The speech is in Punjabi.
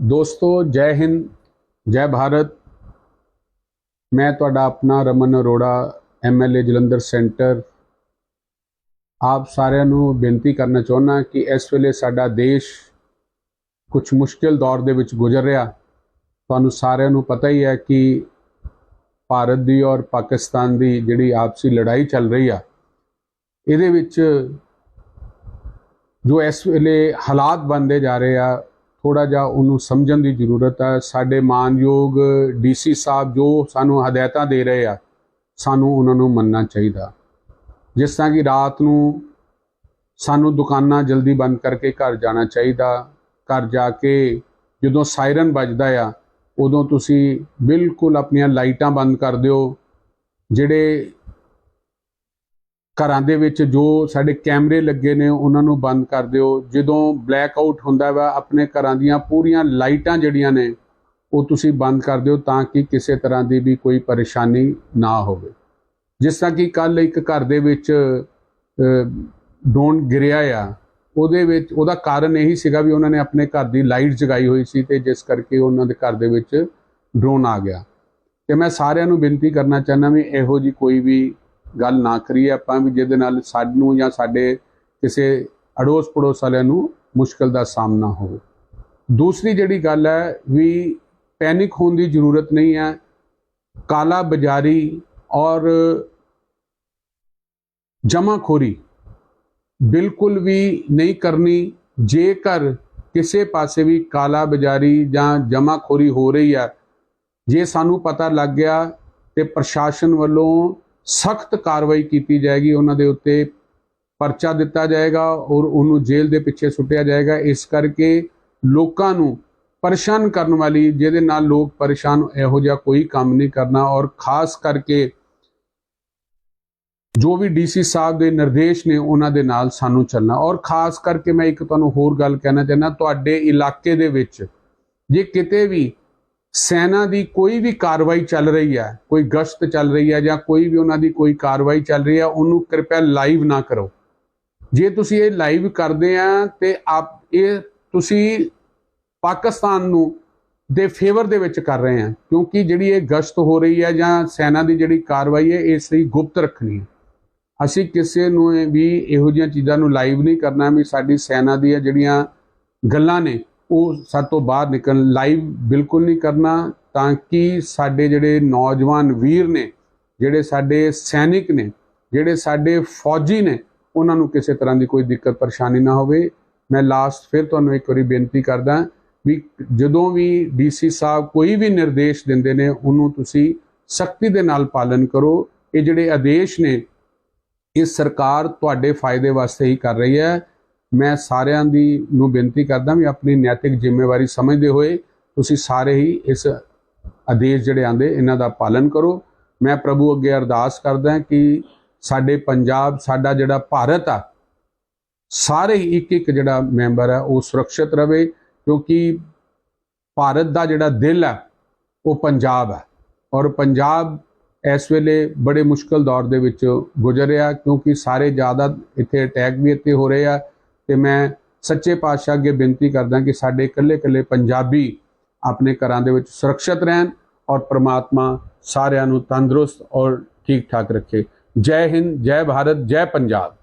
ਦੋਸਤੋ, ਜੈ ਹਿੰਦ, ਜੈ ਭਾਰਤ। ਮੈਂ ਤੁਹਾਡਾ ਆਪਣਾ ਰਮਨ ਅਰੋੜਾ ਐਮਐਲਏ ਜਲੰਧਰ ਸੈਂਟਰ। ਆਪ ਸਾਰਿਆਂ ਨੂੰ ਬੇਨਤੀ ਕਰਨਾ ਚਾਹੁੰਦਾ ਕਿ ਇਸ ਵੇਲੇ ਸਾਡਾ ਦੇਸ਼ ਕੁਝ ਮੁਸ਼ਕਿਲ ਦੌਰ ਦੇ ਵਿੱਚ ਗੁਜ਼ਰ ਰਿਹਾ। ਤੁਹਾਨੂੰ ਸਾਰਿਆਂ ਨੂੰ ਪਤਾ ਹੀ ਹੈ ਕਿ ਭਾਰਤ ਦੀ ਔਰ ਪਾਕਿਸਤਾਨ ਦੀ ਜਿਹੜੀ ਆਪਸੀ ਲੜਾਈ ਚੱਲ ਰਹੀ ਆ, ਇਹਦੇ ਵਿੱਚ ਜੋ ਇਸ ਵੇਲੇ ਹਾਲਾਤ ਬਣਦੇ ਜਾ ਰਹੇ ਆ ਥੋੜਾ ਜਿਹਾ ਉਹਨੂੰ ਸਮਝਣ ਦੀ ਜ਼ਰੂਰਤ ਹੈ। ਸਾਡੇ ਮਾਨਯੋਗ ਡੀਸੀ ਸਾਹਿਬ ਜੋ ਸਾਨੂੰ ਹਦਾਇਤਾਂ ਦੇ ਰਹੇ ਆ, ਸਾਨੂੰ ਉਹਨਾਂ ਨੂੰ ਮੰਨਣਾ ਚਾਹੀਦਾ। ਜਿਸ ਤਰ੍ਹਾਂ ਕਿ ਰਾਤ ਨੂੰ ਸਾਨੂੰ ਦੁਕਾਨਾਂ ਜਲਦੀ ਬੰਦ ਕਰਕੇ ਘਰ ਜਾਣਾ ਚਾਹੀਦਾ। ਘਰ ਜਾ ਕੇ ਜਦੋਂ ਸਾਇਰਨ ਵੱਜਦਾ ਆ, ਉਦੋਂ ਤੁਸੀਂ ਬਿਲਕੁਲ ਆਪਣੀਆਂ ਲਾਈਟਾਂ ਬੰਦ ਕਰ ਦਿਓ। ਜਿਹੜੇ ਘਰਾਂ ਦੇ ਵਿੱਚ ਜੋ ਸਾਡੇ ਕੈਮਰੇ ਲੱਗੇ ਨੇ, ਉਹਨਾਂ ਨੂੰ ਬੰਦ ਕਰ ਦਿਓ। ਜਦੋਂ ਬਲੈਕ ਆਊਟ ਹੁੰਦਾ ਵਾ, ਆਪਣੇ ਘਰਾਂ ਦੀਆਂ ਪੂਰੀਆਂ ਲਾਈਟਾਂ ਜਿਹੜੀਆਂ ਨੇ, ਉਹ ਤੁਸੀਂ ਬੰਦ ਕਰ ਦਿਓ ਤਾਂ ਕਿ ਕਿਸੇ ਤਰ੍ਹਾਂ ਦੀ ਵੀ ਕੋਈ ਪਰੇਸ਼ਾਨੀ ਨਾ ਹੋਵੇ। ਜਿਸ ਤਰ੍ਹਾਂ ਕਿ ਕੱਲ ਇੱਕ ਘਰ ਦੇ ਵਿੱਚ ਡੋਨ ਗਿਰਿਆ ਆ, ਉਹਦੇ ਵਿੱਚ, ਉਹਦਾ ਕਾਰਨ ਇਹੀ ਸੀਗਾ ਵੀ ਉਹਨਾਂ ਨੇ ਆਪਣੇ ਘਰ ਦੀ ਲਾਈਟ ਜਗਾਈ ਹੋਈ ਸੀ ਤੇ ਜਿਸ ਕਰਕੇ ਉਹਨਾਂ ਦੇ ਘਰ ਦੇ ਵਿੱਚ ਡਰੋਨ ਆ ਗਿਆ। ਤੇ ਮੈਂ ਸਾਰਿਆਂ ਨੂੰ ਬੇਨਤੀ ਕਰਨਾ ਚਾਹੁੰਦਾ ਵੀ ਇਹੋ ਜੀ ਕੋਈ ਵੀ ਗੱਲ ਨਾ ਕਰੀਏ ਆਪਾਂ ਵੀ ਜਿਹਦੇ ਨਾਲ ਸਾਨੂੰ ਜਾਂ ਸਾਡੇ ਕਿਸੇ ਅੜੋਸ ਪੜੋਸ ਵਾਲਿਆਂ ਨੂੰ ਮੁਸ਼ਕਲ ਦਾ ਸਾਹਮਣਾ ਹੋਵੇ। ਦੂਸਰੀ ਜਿਹੜੀ ਗੱਲ ਹੈ ਵੀ ਪੈਨਿਕ ਹੋਣ ਦੀ ਜ਼ਰੂਰਤ ਨਹੀਂ ਹੈ ਕਾਲਾ ਬਾਜ਼ਾਰੀ ਔਰ ਜਮਾਖੋਰੀ ਬਿਲਕੁਲ ਵੀ ਨਹੀਂ ਕਰਨੀ। ਜੇਕਰ ਕਿਸੇ ਪਾਸੇ ਵੀ ਕਾਲਾ ਬਾਜ਼ਾਰੀ ਜਾਂ ਜਮਾਖੋਰੀ ਹੋ ਰਹੀ ਹੈ, ਜੇ ਸਾਨੂੰ ਪਤਾ ਲੱਗ ਗਿਆ ਤੇ ਪ੍ਰਸ਼ਾਸਨ ਵੱਲੋਂ ਸਖਤ ਕਾਰਵਾਈ ਕੀਤੀ ਜਾਏਗੀ, ਉਹਨਾਂ ਦੇ ਉੱਤੇ ਪਰਚਾ ਦਿੱਤਾ ਜਾਏਗਾ ਔਰ ਉਹਨੂੰ ਜੇਲ੍ਹ ਦੇ ਪਿੱਛੇ ਸੁੱਟਿਆ ਜਾਏਗਾ। ਇਸ ਕਰਕੇ ਲੋਕਾਂ ਨੂੰ ਪਰੇਸ਼ਾਨ ਕਰਨ ਵਾਲੀ, ਜਿਹਦੇ ਨਾਲ ਲੋਕ ਪਰੇਸ਼ਾਨ ਇਹੋ ਜਿਹਾ ਕੋਈ ਕੰਮ ਨਹੀਂ ਕਰਨਾ ਔਰ ਖਾਸ ਕਰਕੇ ਜੋ ਵੀ ਡੀਸੀ ਸਾਹਿਬ ਦੇ ਨਿਰਦੇਸ਼ ਨੇ, ਉਹਨਾਂ ਦੇ ਨਾਲ ਸਾਨੂੰ ਚੱਲਣਾ। ਔਰ ਖਾਸ ਕਰਕੇ ਮੈਂ ਇੱਕ ਤੁਹਾਨੂੰ ਹੋਰ ਗੱਲ ਕਹਿਣਾ ਚਾਹੁੰਦਾ, ਤੁਹਾਡੇ ਇਲਾਕੇ ਦੇ ਵਿੱਚ ਜੇ ਕਿਤੇ ਵੀ ਸੈਨਾ ਦੀ ਕੋਈ ਵੀ ਕਾਰਵਾਈ ਚੱਲ ਰਹੀ ਹੈ, ਕੋਈ ਗਸ਼ਤ ਚੱਲ ਰਹੀ ਹੈ ਜਾਂ ਕੋਈ ਵੀ ਉਹਨਾਂ ਦੀ ਕੋਈ ਕਾਰਵਾਈ ਚੱਲ ਰਹੀ ਹੈ, ਉਹਨੂੰ ਕਿਰਪਾ ਲਾਈਵ ਨਾ ਕਰੋ। ਜੇ ਤੁਸੀਂ ਇਹ ਲਾਈਵ ਕਰਦੇ ਆ ਤੇ ਆਪ ਇਹ ਤੁਸੀਂ ਪਾਕਿਸਤਾਨ ਨੂੰ ਦੇ ਫੇਵਰ ਦੇ ਵਿੱਚ ਕਰ ਰਹੇ ਆ, ਕਿਉਂਕਿ ਜਿਹੜੀ ਇਹ ਗਸ਼ਤ ਹੋ ਰਹੀ ਹੈ ਜਾਂ ਸੈਨਾ ਦੀ ਜਿਹੜੀ ਕਾਰਵਾਈ ਹੈ, ਇਸ ਲਈ ਗੁਪਤ ਰੱਖਣੀ ਹੈ। ਅਸੀਂ ਕਿਸੇ ਨੂੰ ਵੀ ਇਹੋ ਜਿਹੀਆਂ ਚੀਜ਼ਾਂ ਨੂੰ ਲਾਈਵ ਨਹੀਂ ਕਰਨਾ, ਵੀ ਸਾਡੀ ਸੈਨਾ ਦੀਆਂ ਜਿਹੜੀਆਂ ਗੱਲਾਂ ਨੇ ਉਹ ਸਾਡੇ ਤੋਂ ਬਾਹਰ ਨਿਕਲ ਲਾਈਵ ਬਿਲਕੁਲ ਨਹੀਂ ਕਰਨਾ, ਤਾਂ ਕਿ ਸਾਡੇ ਜਿਹੜੇ ਨੌਜਵਾਨ ਵੀਰ ਨੇ, ਜਿਹੜੇ ਸਾਡੇ ਸੈਨਿਕ ਨੇ, ਜਿਹੜੇ ਸਾਡੇ ਫੌਜੀ ਨੇ, ਉਹਨਾਂ ਨੂੰ ਕਿਸੇ ਤਰ੍ਹਾਂ ਦੀ ਕੋਈ ਦਿੱਕਤ ਪਰੇਸ਼ਾਨੀ ਨਾ ਹੋਵੇ। ਮੈਂ ਲਾਸਟ ਫਿਰ ਤੁਹਾਨੂੰ ਇੱਕ ਵਾਰੀ ਬੇਨਤੀ ਕਰਦਾ ਵੀ ਜਦੋਂ ਵੀ ਡੀਸੀ ਸਾਹਿਬ ਕੋਈ ਵੀ ਨਿਰਦੇਸ਼ ਦਿੰਦੇ ਨੇ, ਉਹਨੂੰ ਤੁਸੀਂ ਸਖਤੀ ਦੇ ਨਾਲ ਪਾਲਨ ਕਰੋ। ਇਹ ਜਿਹੜੇ ਆਦੇਸ਼ ਨੇ, ਇਹ ਸਰਕਾਰ ਤੁਹਾਡੇ ਫਾਇਦੇ ਵਾਸਤੇ ਹੀ ਕਰ ਰਹੀ ਹੈ। ਮੈਂ ਸਾਰਿਆਂ ਦੀ ਨੂੰ ਬੇਨਤੀ ਕਰਦਾ ਵੀ ਆਪਣੀ ਨੈਤਿਕ ਜ਼ਿੰਮੇਵਾਰੀ ਸਮਝਦੇ ਹੋਏ ਤੁਸੀਂ ਸਾਰੇ ਹੀ ਇਸ ਆਦੇਸ਼ ਜਿਹੜੇ ਆਂਦੇ ਇਹਨਾਂ ਦਾ ਪਾਲਨ ਕਰੋ। ਮੈਂ ਪ੍ਰਭੂ ਅੱਗੇ ਅਰਦਾਸ ਕਰਦਾ ਕਿ ਸਾਡੇ ਪੰਜਾਬ, ਸਾਡਾ ਜਿਹੜਾ ਭਾਰਤ ਆ, ਸਾਰੇ ਹੀ ਇੱਕ ਇੱਕ ਜਿਹੜਾ ਮੈਂਬਰ ਹੈ ਉਹ ਸੁਰੱਖਿਅਤ ਰਵੇ, ਕਿਉਂਕਿ ਭਾਰਤ ਦਾ ਜਿਹੜਾ ਦਿਲ ਆ, ਉਹ ਪੰਜਾਬ ਹੈ ਔਰ ਪੰਜਾਬ ਇਸ ਵੇਲੇ ਬੜੇ ਮੁਸ਼ਕਲ ਦੌਰ ਦੇ ਵਿੱਚ ਗੁਜ਼ਰ ਰਿਹਾ, ਕਿਉਂਕਿ ਸਾਰੇ ਜ਼ਿਆਦਾ ਇੱਥੇ ਅਟੈਕ ਵੀ ਇੱਥੇ ਹੋ ਰਹੇ ਆ। ਤੇ ਮੈਂ ਸੱਚੇ ਪਾਤਸ਼ਾਹ ਅੱਗੇ ਬੇਨਤੀ ਕਰਦਾ ਕਿ ਸਾਡੇ ਇਕੱਲੇ-ਇਕੱਲੇ ਪੰਜਾਬੀ ਆਪਣੇ ਘਰਾਂ ਦੇ ਵਿੱਚ ਸੁਰੱਖਿਅਤ ਰਹਿਣ ਔਰ ਪ੍ਰਮਾਤਮਾ ਸਾਰਿਆਂ ਨੂੰ ਤੰਦਰੁਸਤ ਔਰ ਠੀਕ ਠਾਕ ਰੱਖੇ। ਜੈ ਹਿੰਦ, ਜੈ ਭਾਰਤ, ਜੈ ਪੰਜਾਬ।